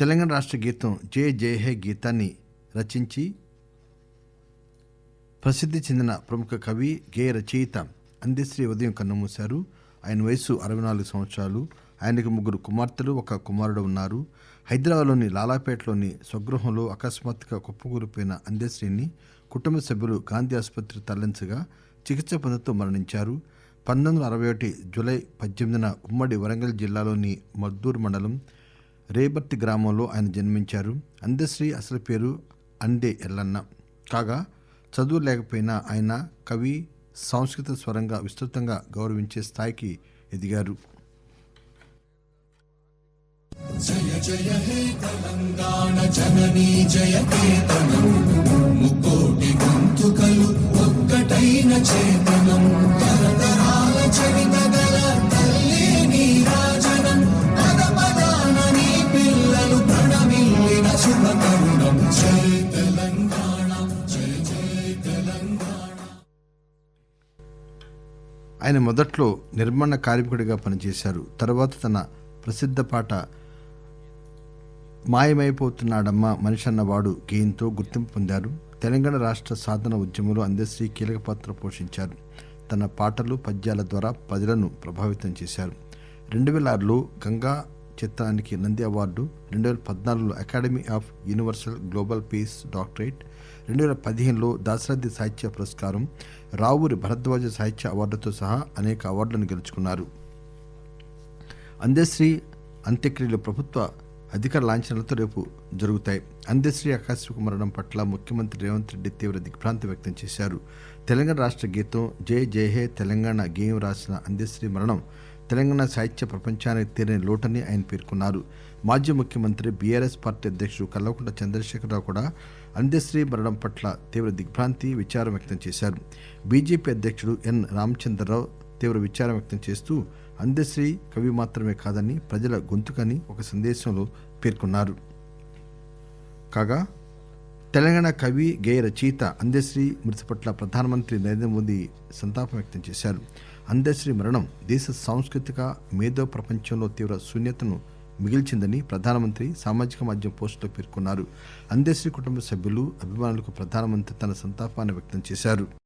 తెలంగాణ రాష్ట్ర గీతం జయ జయ హే గీతాన్ని రచించి ప్రసిద్ధి చెందిన ప్రముఖ కవి గేయ రచయిత అందశ్రీ ఉదయం కన్నుమూశారు. ఆయన వయసు అరవై నాలుగు సంవత్సరాలు. ఆయనకు ముగ్గురు కుమార్తెలు ఒక కుమారుడు ఉన్నారు. హైదరాబాద్లోని లాలాపేటలోని స్వగృహంలో అకస్మాత్తుగా కుప్పకూలిపోయిన అందశ్రీని కుటుంబ సభ్యులు గాంధీ ఆసుపత్రి తరలించగా చికిత్స పొందుతూ మరణించారు. పంతొమ్మిది వందల అరవై ఒకటి జూలై పద్దెనిమిదిన ఉమ్మడి వరంగల్ జిల్లాలోని మద్దూరు మండలం రేబర్తి గ్రామంలో ఆయన జన్మించారు. అందశ్రీ అసలు పేరు అండే ఎల్లన్న. కాగా చదువు లేకపోయినా ఆయన కవి సంస్కృత స్వరంగా విస్తృతంగా గౌరవించే స్థాయికి ఎదిగారు. జయ జయ హే తెలంగాణ జననీ జయ కేతనం ముక్కోటి గంతుకలు ఒక్కటైన చే ఆయన మొదట్లో నిర్మాణ కార్మికుడిగా పనిచేశారు. తర్వాత తన ప్రసిద్ధ పాట మాయమైపోతున్నాడమ్మా మనిషి అన్నవాడు గేయంతో గుర్తింపు పొందారు. తెలంగాణ రాష్ట్ర సాధన ఉద్యమంలో అందశ్రీ కీలక పాత్ర పోషించారు. తన పాటలు పద్యాల ద్వారా ప్రజలను ప్రభావితం చేశారు. రెండు వేల ఆరులో గంగా చిత్రానికి నంది అవార్డు రెండు వేల పద్నాలుగులో academy of universal global peace doctorate రెండు వేల పదిహేనులో దాశరథి సాహిత్య పురస్కారం రావూరి భరద్వాజ సాహిత్య అవార్డుతో సహా అనేక అవార్డులను గెలుచుకున్నారు. అందశ్రీ అంత్యక్రియలు ప్రభుత్వ అధికార లాంఛనాలతో రేపు జరుగుతాయి. అందశ్రీ ఆకస్మిక మరణం పట్ల ముఖ్యమంత్రి రేవంత్ రెడ్డి తీవ్ర దిగ్భ్రాంతి వ్యక్తం చేశారు. తెలంగాణ రాష్ట్ర గీతం జై జై హే తెలంగాణ గేయం రాసిన అందశ్రీ మరణం తెలంగాణ సాహిత్య ప్రపంచానికి తీరని లోటని ఆయన పేర్కొన్నారు. మాజీ ముఖ్యమంత్రి బీఆర్ఎస్ పార్టీ అధ్యక్షుడు కల్వకుంట్ల చంద్రశేఖరరావు కూడా అందశ్రీ మరణం పట్ల తీవ్ర దిగ్భ్రాంతి విచారం వ్యక్తం చేశారు. బీజేపీ అధ్యక్షుడు ఎన్ రామచంద్రరావు తీవ్ర విచారం వ్యక్తం చేస్తూ అందశ్రీ కవి మాత్రమే కాదని ప్రజల గొంతుకని ఒక సందేశంలో పేర్కొన్నారు. కాగా తెలంగాణ కవి గేయ రచయిత అందశ్రీ మృతి పట్ల ప్రధానమంత్రి నరేంద్ర మోదీ సంతాపం వ్యక్తం చేశారు. అందశ్రీ మరణం దేశ సాంస్కృతిక మేధో ప్రపంచంలో తీవ్ర శూన్యతను మిగిల్చిందని ప్రధానమంత్రి సామాజిక మాధ్యమ పోస్టులో పేర్కొన్నారు. అందశ్రీ కుటుంబ సభ్యులు అభిమానులకు ప్రధానమంత్రి తన సంతాపాన్ని వ్యక్తం చేశారు.